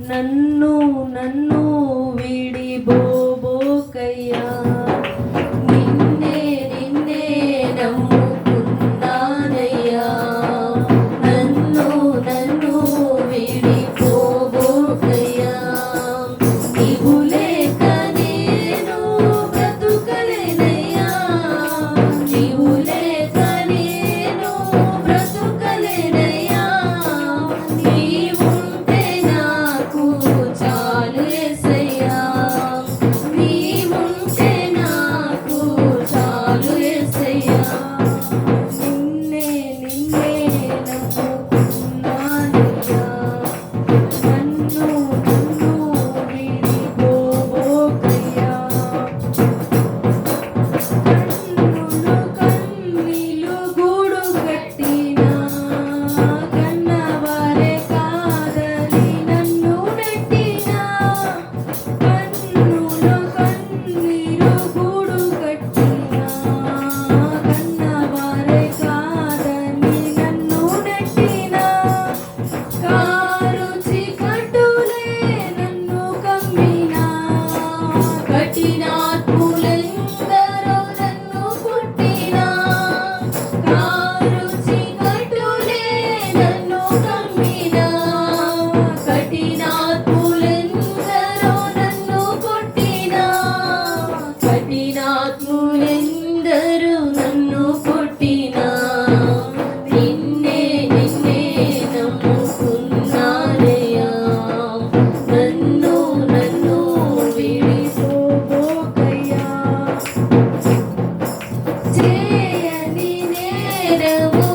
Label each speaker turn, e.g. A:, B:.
A: నన్ను నన్ను విడిబో 嗯 down.